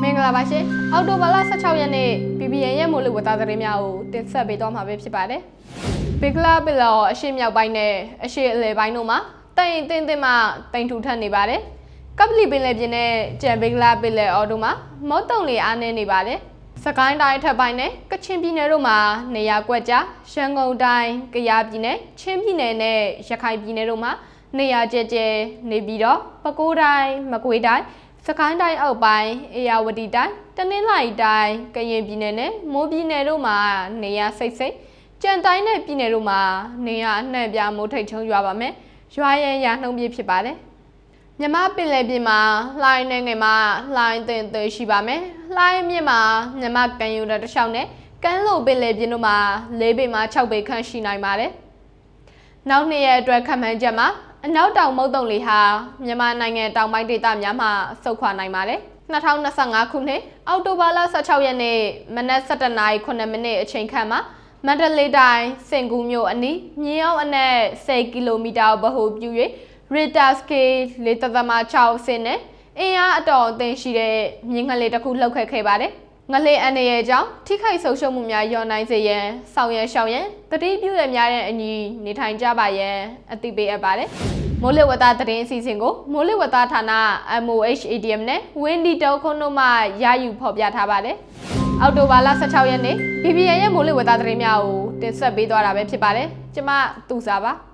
မင်္ဂလာပါရှင်အောက်တိုဘာလ16ရက်နေ့ BBN ရဲ့မိုးလေဝသသတင်းများကိုတင်ဆက်ပေးသွားမှာပဲဖြစ်ပါတယ်ဘင်္ဂလားပင်လယ်အရှေ့မြောက်ပိုင်းနဲ့အရှေ့အလယ်ပိုင်းတို့မှာတိုင်တင်းတင်းမှတိမ်ထူထပ်နေပါတယ်ကပလီပင်လယ်ပြင်နဲ့ကြံဘင်္ဂလားပင်လယ်အော်တို့မှာမောက်တုံလေအားနည်းနေပါတယ်စကိုင်းတိုင်းအထက်ပိုင်းနဲ့ကချင်ပြည်နယ်တို့မှာနေရာကွက်ကြားရှမ်းကုန်းတိုင်းကယားပြည်နယ်ချင်းပြည်နယ်နဲ့ရခိုင်ပြည်နယ်တို့မှာနေရာကျကျနေပြီးတော့ပဲခူးတိုင်းမကွေးတိုင်း စကိုင်းတိုင်းအောက်ပိုင်းအေရဝတီတိုင်းတနင်္လာရီတိုင်းကရင်ပြည်နယ်နဲ့မိုးပြည်နယ်တို့မှာနေရစိတ်စိတ်ကြံတိုင်းနဲ့ပြည်နယ်တို့မှာနေရအနှံ့ပြားမိုးထိတ်ချုံရွာပါမယ်ရွာရန်ရာနှုံးပြဖြစ်ပါတယ်မြမပင်လယ်ပြင်မှာလှိုင်းနေငယ်မှာလှိုင်းတင်သေးရှိပါမယ်လှိုင်းမြင့်မှာမြမကန်ယူတဲ့တစ်လျှောက်နဲ့ကမ်းလိုပင်လယ်ပြင်တို့မှာ၄ပေမှ6ပေခန့်ရှိနိုင်ပါတယ်နောက်နှစ်ရက်အတွက်ခံမှန်းချက်မှာ အနောက်တောင်မုတ်တုံလေဟာမြန်မာနိုင်ငံတောင်ပိုင်းဒေသများမှာဆုတ်ခွာနိုင်ပါတယ်2025ခုနှစ်အောက်တိုဘာလ16ရက်နေ့မနက်7:09မိနစ်အချိန်ခန့်မှာမန္တလေးတိုင်းစင်ကူးမြို့အနီးမြေအောင်အနက်10ကီလိုမီတာဗဟိုပြု၍ Richter scale 4.6အဆင့်နဲ့အင်အားအတော်အသင့်ရှိတဲ့မြင်းငလေတစ်ခုလှုပ်ခတ်ခဲ့ပါတယ်။ ငလေအန်ရရဲ့ကြောင့်ထိခိုက်ဆုံးရှုံးမှုများလျော့နိုင်စေရန်ဆောင်ရွက်ရှောင်ရန်တတိပြုရများတဲ့အညီနေထိုင်ကြပါရန်အသိပေးအပ်ပါတယ်။မိုးလေဝသသတင်းအစီအစဉ်ကိုမိုးလေဝသဌာန MOHADM နဲ့ Windy တောခုံးတို့မှရယူဖော်ပြထားပါတယ်။အောက်တိုဘာလ16ရက်နေ့ BBN ရဲ့မိုးလေဝသသတင်းများကိုတင်ဆက်ပေးသွားတာပဲဖြစ်ပါတယ်။ကျွန်မသူစားပါ။